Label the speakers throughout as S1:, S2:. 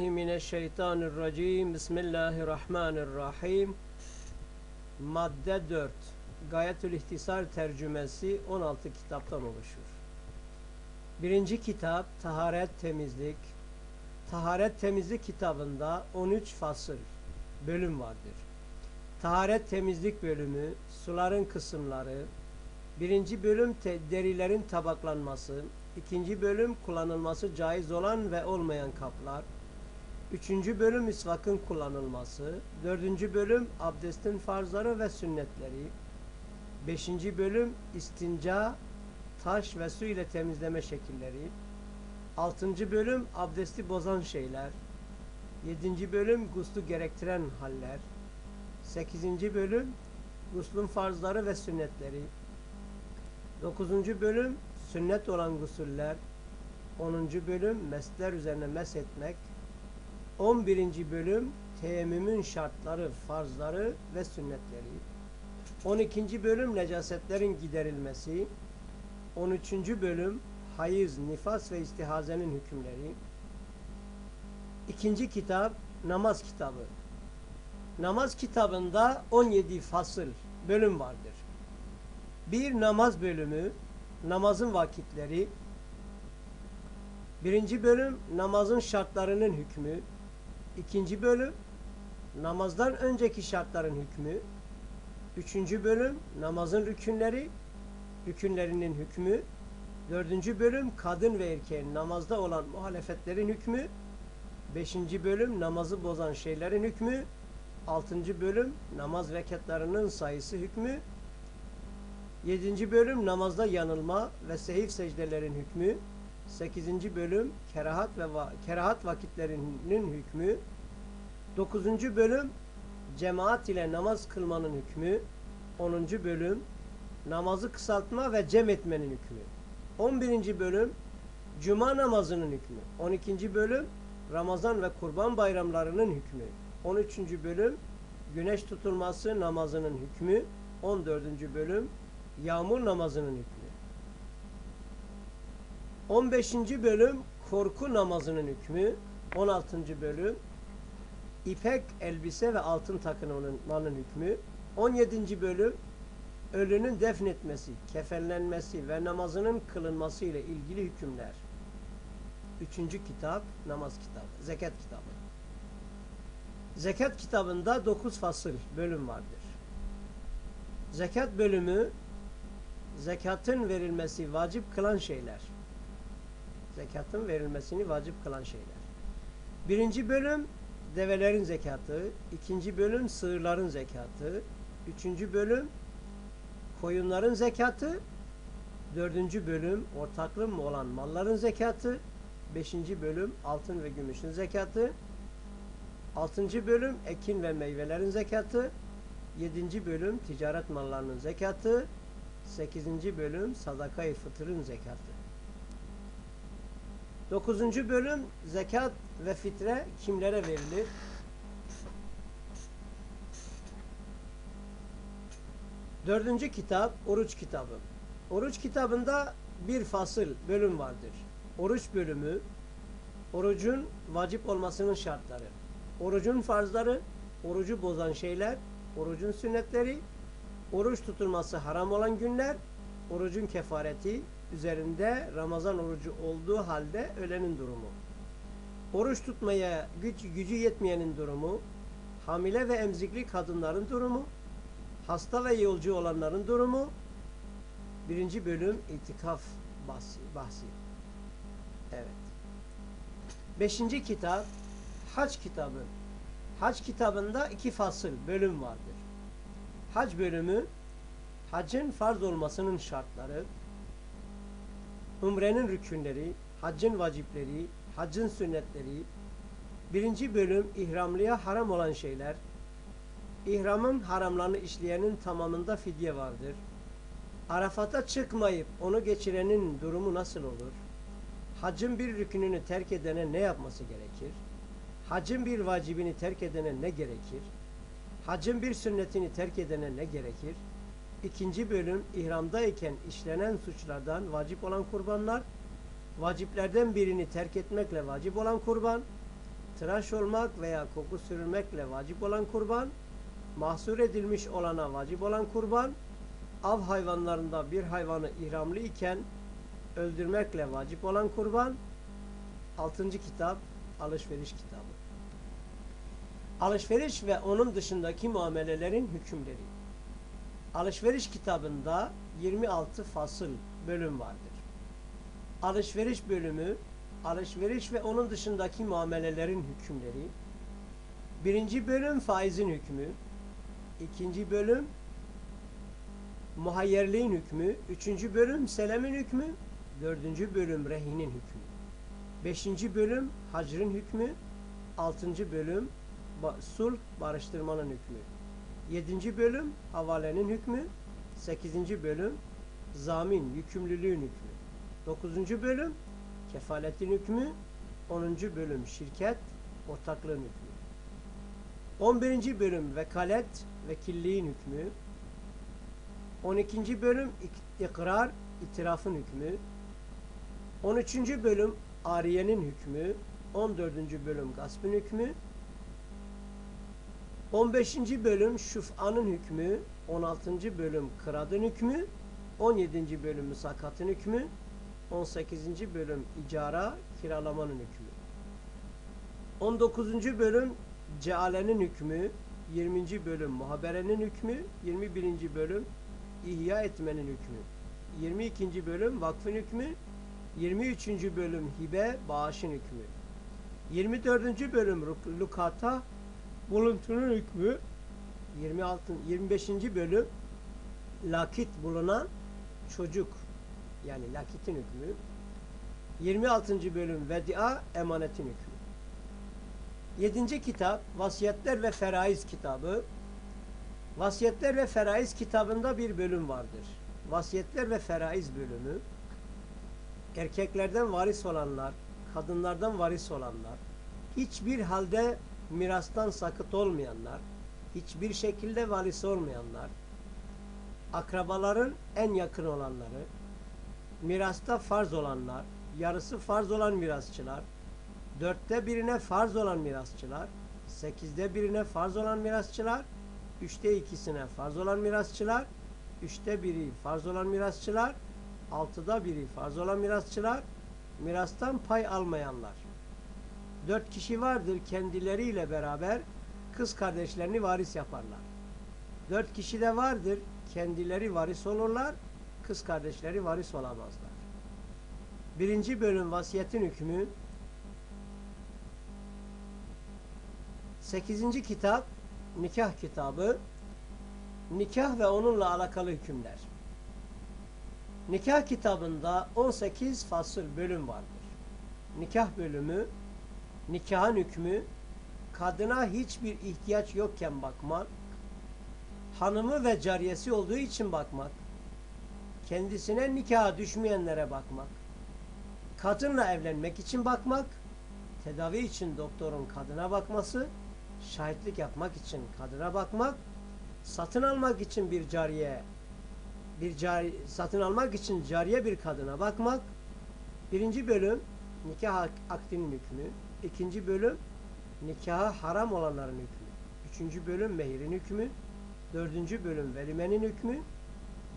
S1: Mineşşeytanirracim. Bismillahirrahmanirrahim. Madde 4. Gayetül İhtisar tercümesi 16 kitaptan oluşur. Birinci kitap Taharet Temizlik. Taharet Temizlik kitabında 13 fasıl bölüm vardır. Taharet Temizlik bölümü, suların kısımları, birinci bölüm derilerin tabaklanması, ikinci bölüm kullanılması caiz olan ve olmayan kaplar, Üçüncü bölüm misvakın kullanılması. Dördüncü bölüm abdestin farzları ve sünnetleri. Beşinci bölüm istinca, taş ve su ile temizleme şekilleri. Altıncı bölüm abdesti bozan şeyler. Yedinci bölüm guslu gerektiren haller. Sekizinci bölüm guslun farzları ve sünnetleri. Dokuzuncu bölüm sünnet olan gusuller. Onuncu bölüm mesler üzerine mes etmek. 11. bölüm teyemmümün şartları, farzları ve sünnetleri. 12. bölüm necasetlerin giderilmesi. 13. bölüm hayız, nifas ve istihazenin hükümleri. İkinci kitap namaz kitabı. Namaz kitabında 17 fasıl, bölüm vardır. Bir namaz bölümü, namazın vakitleri. Birinci bölüm namazın şartlarının hükmü. İkinci bölüm namazdan önceki şartların hükmü. Üçüncü bölüm namazın rükünleri, rükünlerinin hükmü. Dördüncü bölüm kadın ve erkeğin namazda olan muhalefetlerin hükmü. Beşinci bölüm namazı bozan şeylerin hükmü. Altıncı bölüm namaz rekatlarının sayısı hükmü. Yedinci bölüm namazda yanılma ve sehif secdelerin hükmü. 8. bölüm kerahat ve va kerahat vakitlerinin hükmü. 9. bölüm cemaat ile namaz kılmanın hükmü. 10. bölüm namazı kısaltma ve cem etmenin hükmü. 11. bölüm cuma namazının hükmü. 12. bölüm Ramazan ve Kurban bayramlarının hükmü. 13. bölüm güneş tutulması namazının hükmü. 14. bölüm yağmur namazının hükmü. 15. bölüm korku namazının hükmü. 16. bölüm ipek elbise ve altın takınmanın hükmü. 17. bölüm ölünün defnetmesi, kefenlenmesi ve namazının kılınması ile ilgili hükümler. 3. kitap namaz kitabı, zekat kitabı. Zekat kitabında 9 fasıl bölüm vardır. Zekat bölümü zekatın verilmesi vacip kılan şeyler zekatın verilmesini vacip kılan şeyler. Birinci bölüm develerin zekatı, ikinci bölüm sığırların zekatı, üçüncü bölüm koyunların zekatı, dördüncü bölüm ortaklım olan malların zekatı, beşinci bölüm altın ve gümüşün zekatı, altıncı bölüm ekin ve meyvelerin zekatı, yedinci bölüm ticaret mallarının zekatı, sekizinci bölüm sadakayı fıtırın zekatı. Dokuzuncu bölüm zekat ve fitre kimlere verilir? Dördüncü kitap oruç kitabı. Oruç kitabında bir fasıl bölüm vardır. Oruç bölümü orucun vacip olmasının şartları. Orucun farzları, orucu bozan şeyler, orucun sünnetleri, oruç tutulması haram olan günler, orucun kefareti, üzerinde Ramazan orucu olduğu halde ölenin durumu. Oruç tutmaya güç, gücü yetmeyenin durumu, hamile ve emzikli kadınların durumu, hasta ve yolcu olanların durumu, birinci bölüm itikaf bahsi. bahsi. Evet. Beşinci kitap Hac kitabı. Hac kitabında iki fasıl, bölüm vardır. Hac bölümü, hacın farz olmasının şartları, Umrenin rükünleri, haccın vacipleri, haccın sünnetleri. Birinci bölüm ihramlıya haram olan şeyler. İhramın haramlarını işleyenin tamamında fidye vardır. Arafat'a çıkmayıp onu geçirenin durumu nasıl olur? Haccın bir rükününü terk edene ne yapması gerekir? Haccın bir vacibini terk edene ne gerekir? Haccın bir sünnetini terk edene ne gerekir? İkinci bölüm ihramdayken işlenen suçlardan vacip olan kurbanlar, vaciplerden birini terk etmekle vacip olan kurban, tıraş olmak veya koku sürülmekle vacip olan kurban, mahsur edilmiş olana vacip olan kurban, av hayvanlarında bir hayvanı ihramlı iken öldürmekle vacip olan kurban, 6. kitap alışveriş kitabı. Alışveriş ve onun dışındaki muamelelerin hükümleri. Alışveriş kitabında 26 fasıl bölüm vardır. Alışveriş bölümü, alışveriş ve onun dışındaki muamelelerin hükümleri. Birinci bölüm faizin hükmü. ikinci bölüm muhayyerliğin hükmü. Üçüncü bölüm selemin hükmü. Dördüncü bölüm rehinin hükmü. Beşinci bölüm hacrın hükmü. Altıncı bölüm sulh barıştırmanın hükmü. Yedinci bölüm havalenin hükmü. Sekizinci bölüm zamin yükümlülüğün hükmü. Dokuzuncu bölüm kefaletin hükmü. Onuncu bölüm şirket ortaklığın hükmü. On birinci bölüm vekalet vekilliğin hükmü. On ikinci bölüm ik ikrar itirafın hükmü. On üçüncü bölüm ariyenin hükmü. On dördüncü bölüm gaspın hükmü. 15. bölüm şuf'anın hükmü, 16. bölüm kıradın hükmü, 17. bölüm müsakatın hükmü, 18. bölüm icara, kiralamanın hükmü. 19. bölüm cealenin hükmü, 20. bölüm muhaberenin hükmü, 21. bölüm ihya etmenin hükmü, 22. bölüm vakfın hükmü, 23. bölüm hibe, bağışın hükmü, 24. bölüm lukata, buluntunun hükmü 26 25. bölüm lakit bulunan çocuk yani lakitin hükmü 26. bölüm vedia emanetin hükmü 7. kitap vasiyetler ve feraiz kitabı vasiyetler ve feraiz kitabında bir bölüm vardır vasiyetler ve feraiz bölümü erkeklerden varis olanlar kadınlardan varis olanlar hiçbir halde mirastan sakıt olmayanlar, hiçbir şekilde valisi olmayanlar, akrabaların en yakın olanları, mirasta farz olanlar, yarısı farz olan mirasçılar, dörtte birine farz olan mirasçılar, sekizde birine farz olan mirasçılar, üçte ikisine farz olan mirasçılar, üçte biri farz olan mirasçılar, altıda biri farz olan mirasçılar, mirastan pay almayanlar dört kişi vardır kendileriyle beraber kız kardeşlerini varis yaparlar. Dört kişi de vardır kendileri varis olurlar, kız kardeşleri varis olamazlar. Birinci bölüm vasiyetin hükmü Sekizinci kitap nikah kitabı nikah ve onunla alakalı hükümler. Nikah kitabında 18 fasıl bölüm vardır. Nikah bölümü nikahın hükmü kadına hiçbir ihtiyaç yokken bakmak, hanımı ve cariyesi olduğu için bakmak, kendisine nikaha düşmeyenlere bakmak, kadınla evlenmek için bakmak, tedavi için doktorun kadına bakması, şahitlik yapmak için kadına bakmak, satın almak için bir cariye, bir cari, satın almak için cariye bir kadına bakmak, birinci bölüm nikah akdinin hükmü, İkinci bölüm nikaha haram olanların hükmü. Üçüncü bölüm mehirin hükmü. Dördüncü bölüm velimenin hükmü.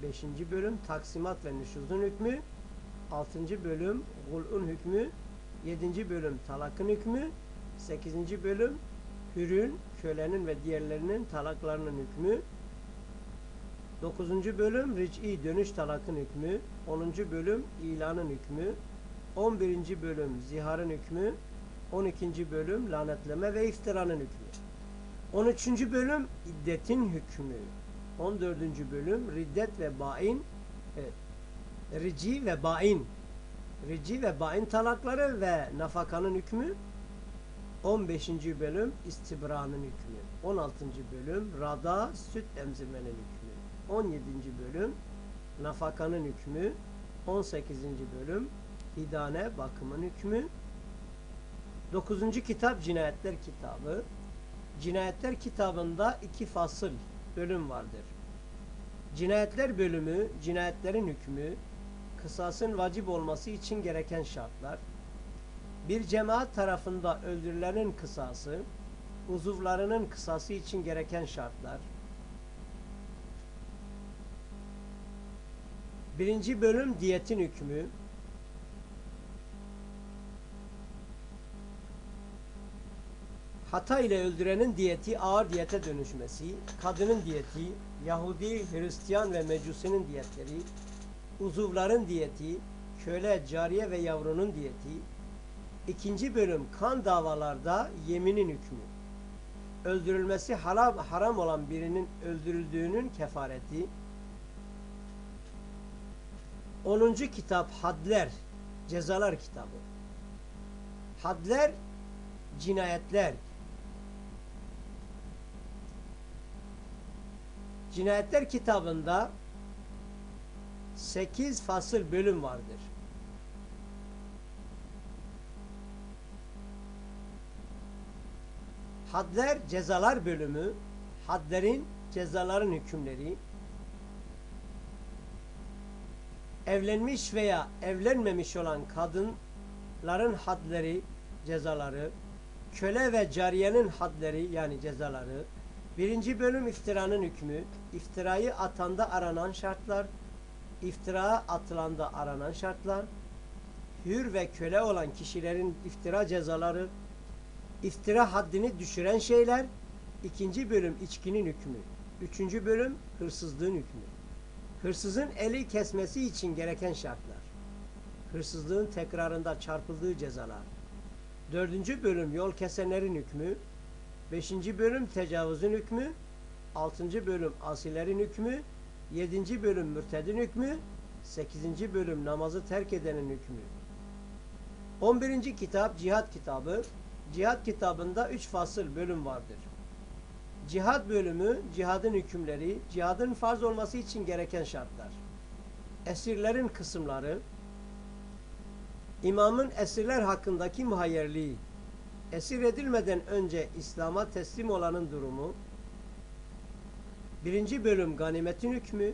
S1: Beşinci bölüm taksimat ve nüşuzun hükmü. Altıncı bölüm gul'un hükmü. Yedinci bölüm talakın hükmü. Sekizinci bölüm hürün, kölenin ve diğerlerinin talaklarının hükmü. Dokuzuncu bölüm ric'i dönüş talakın hükmü. Onuncu bölüm ilanın hükmü. On birinci bölüm ziharın hükmü. 12. bölüm lanetleme ve iftiranın hükmü. 13. bölüm iddetin hükmü. 14. bölüm riddet ve bain evet, rici ve bain rici ve bain talakları ve nafakanın hükmü 15. bölüm istibranın hükmü 16. bölüm rada süt emzirmenin hükmü 17. bölüm nafakanın hükmü 18. bölüm hidane bakımın hükmü Dokuzuncu kitap Cinayetler kitabı. Cinayetler kitabında iki fasıl bölüm vardır. Cinayetler bölümü, cinayetlerin hükmü, kısasın vacip olması için gereken şartlar. Bir cemaat tarafında öldürülenin kısası, uzuvlarının kısası için gereken şartlar. Birinci bölüm diyetin hükmü. Hata ile öldürenin diyeti ağır diyete dönüşmesi, kadının diyeti, Yahudi, Hristiyan ve Mecusinin diyetleri, uzuvların diyeti, köle, cariye ve yavrunun diyeti, ikinci bölüm kan davalarda yeminin hükmü, öldürülmesi haram, haram olan birinin öldürüldüğünün kefareti, 10. kitap Hadler, Cezalar kitabı. Hadler, cinayetler. Cinayetler kitabında 8 fasıl bölüm vardır. Hadler cezalar bölümü, hadlerin cezaların hükümleri, evlenmiş veya evlenmemiş olan kadınların hadleri, cezaları, köle ve cariyenin hadleri yani cezaları, birinci bölüm iftiranın hükmü, iftirayı atanda aranan şartlar, iftira atılanda aranan şartlar, hür ve köle olan kişilerin iftira cezaları, iftira haddini düşüren şeyler, ikinci bölüm içkinin hükmü, üçüncü bölüm hırsızlığın hükmü. Hırsızın eli kesmesi için gereken şartlar. Hırsızlığın tekrarında çarpıldığı cezalar. Dördüncü bölüm yol kesenlerin hükmü. Beşinci bölüm tecavüzün hükmü. Altıncı bölüm asilerin hükmü. Yedinci bölüm mürtedin hükmü. Sekizinci bölüm namazı terk edenin hükmü. On birinci kitap cihat kitabı. Cihat kitabında üç fasıl bölüm vardır. Cihad bölümü, cihadın hükümleri, cihadın farz olması için gereken şartlar. Esirlerin kısımları, imamın esirler hakkındaki muhayyerliği, esir edilmeden önce İslam'a teslim olanın durumu, birinci bölüm ganimetin hükmü,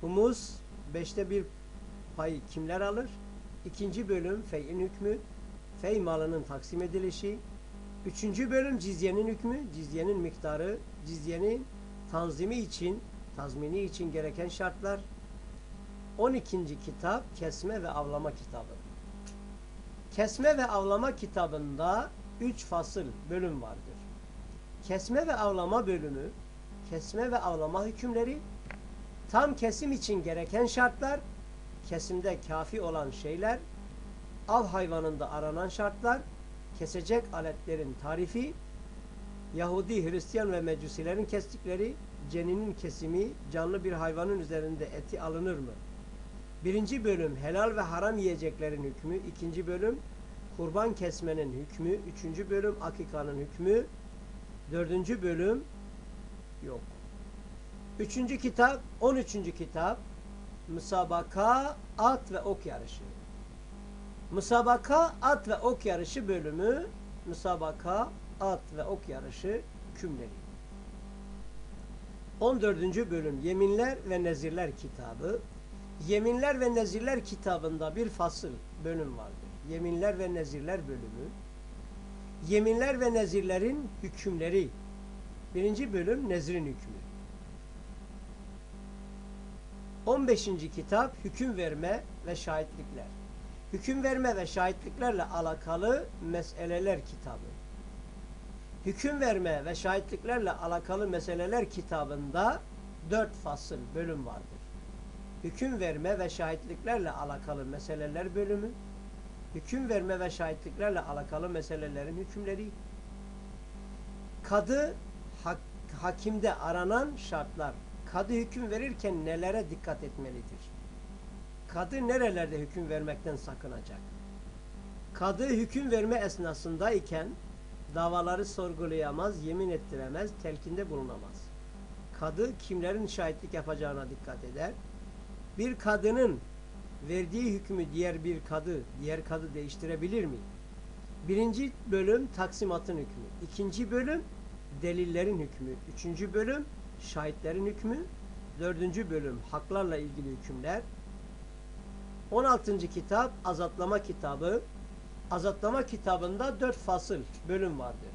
S1: humus, beşte bir payı kimler alır, ikinci bölüm fey'in hükmü, fey malının taksim edilişi, Üçüncü bölüm cizyenin hükmü, cizyenin miktarı, cizyenin tanzimi için, tazmini için gereken şartlar. 12. kitap kesme ve avlama kitabı. Kesme ve avlama kitabında üç fasıl bölüm vardır. Kesme ve avlama bölümü, kesme ve avlama hükümleri, tam kesim için gereken şartlar, kesimde kafi olan şeyler, av hayvanında aranan şartlar, kesecek aletlerin tarifi, Yahudi, Hristiyan ve Mecusilerin kestikleri, ceninin kesimi, canlı bir hayvanın üzerinde eti alınır mı? Birinci bölüm helal ve haram yiyeceklerin hükmü, ikinci bölüm kurban kesmenin hükmü, üçüncü bölüm akikanın hükmü, dördüncü bölüm yok. Üçüncü kitap, on üçüncü kitap, müsabaka, at ve ok yarışı. Müsabaka at ve ok yarışı bölümü Müsabaka at ve ok yarışı kümleri. 14. bölüm Yeminler ve Nezirler kitabı. Yeminler ve Nezirler kitabında bir fasıl bölüm vardır. Yeminler ve Nezirler bölümü. Yeminler ve Nezirlerin hükümleri. Birinci bölüm Nezrin hükmü. 15. kitap Hüküm verme ve şahitlikler. Hüküm verme ve şahitliklerle alakalı meseleler kitabı. Hüküm verme ve şahitliklerle alakalı meseleler kitabında dört fasıl bölüm vardır. Hüküm verme ve şahitliklerle alakalı meseleler bölümü, hüküm verme ve şahitliklerle alakalı meselelerin hükümleri, kadı hak, hakimde aranan şartlar, kadı hüküm verirken nelere dikkat etmelidir? kadı nerelerde hüküm vermekten sakınacak? Kadı hüküm verme esnasındayken davaları sorgulayamaz, yemin ettiremez, telkinde bulunamaz. Kadı kimlerin şahitlik yapacağına dikkat eder. Bir kadının verdiği hükmü diğer bir kadı, diğer kadı değiştirebilir mi? Birinci bölüm taksimatın hükmü. İkinci bölüm delillerin hükmü. Üçüncü bölüm şahitlerin hükmü. Dördüncü bölüm haklarla ilgili hükümler. 16. kitap azatlama kitabı. Azatlama kitabında dört fasıl, bölüm vardır.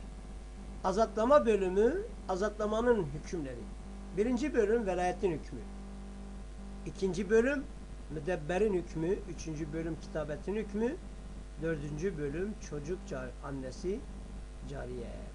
S1: Azatlama bölümü, azatlamanın hükümleri. Birinci bölüm velayetin hükmü. İkinci bölüm müdebberin hükmü. Üçüncü bölüm kitabetin hükmü. Dördüncü bölüm çocuk annesi cariye.